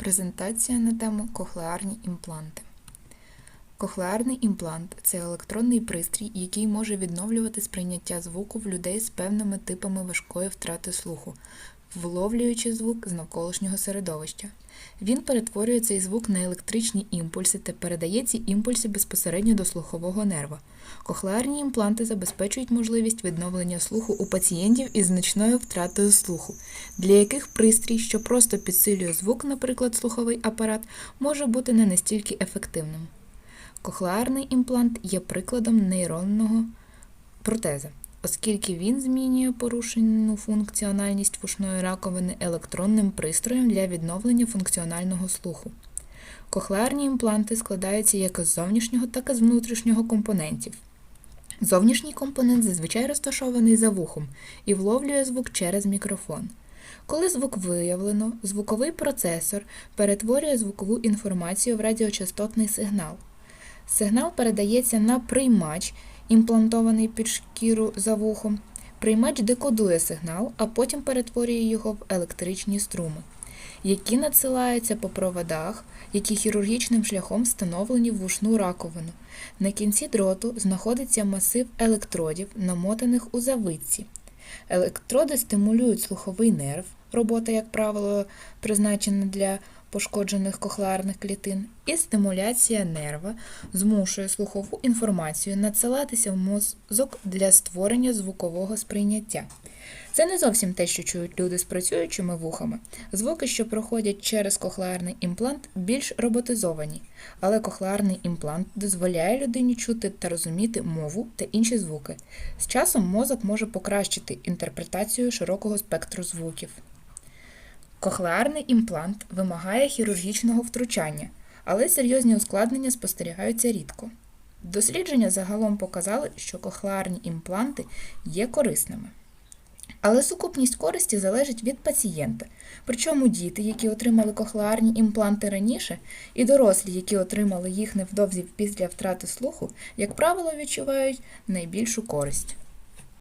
Презентація на тему кохлеарні імпланти. Кохлеарний імплант це електронний пристрій, який може відновлювати сприйняття звуку в людей з певними типами важкої втрати слуху, вловлюючи звук з навколишнього середовища. Він перетворює цей звук на електричні імпульси та передає ці імпульси безпосередньо до слухового нерва. Кохлеарні імпланти забезпечують можливість відновлення слуху у пацієнтів із значною втратою слуху, для яких пристрій, що просто підсилює звук, наприклад, слуховий апарат, може бути не настільки ефективним. Кохлеарний імплант є прикладом нейронного протеза, оскільки він змінює порушену функціональність вушної раковини електронним пристроєм для відновлення функціонального слуху. Кохлеарні імпланти складаються як із зовнішнього, так і з внутрішнього компонентів. Зовнішній компонент зазвичай розташований за вухом і вловлює звук через мікрофон. Коли звук виявлено, звуковий процесор перетворює звукову інформацію в радіочастотний сигнал. Сигнал передається на приймач, імплантований під шкіру за вухом. Приймач декодує сигнал, а потім перетворює його в електричні струми, які надсилаються по проводах, які хірургічним шляхом встановлені в вушну раковину. На кінці дроту знаходиться масив електродів, намотаних у завитці. Електроди стимулюють слуховий нерв, робота, як правило, призначена для пошкоджених кохлеарних клітин, і стимуляція нерва змушує слухову інформацію надсилатися в мозок для створення звукового сприйняття. Це не зовсім те, що чують люди з працюючими вухами. Звуки, що проходять через кохлеарний імплант, більш роботизовані, але кохлеарний імплант дозволяє людині чути та розуміти мову та інші звуки. З часом мозок може покращити інтерпретацію широкого спектру звуків. Кохлеарний імплант вимагає хірургічного втручання, але серйозні ускладнення спостерігаються рідко. Дослідження загалом показали, що кохлеарні імпланти є корисними. Але сукупність користі залежить від пацієнта. Причому діти, які отримали кохлеарні імпланти раніше, і дорослі, які отримали їх невдовзі після втрати слуху, як правило, відчувають найбільшу користь.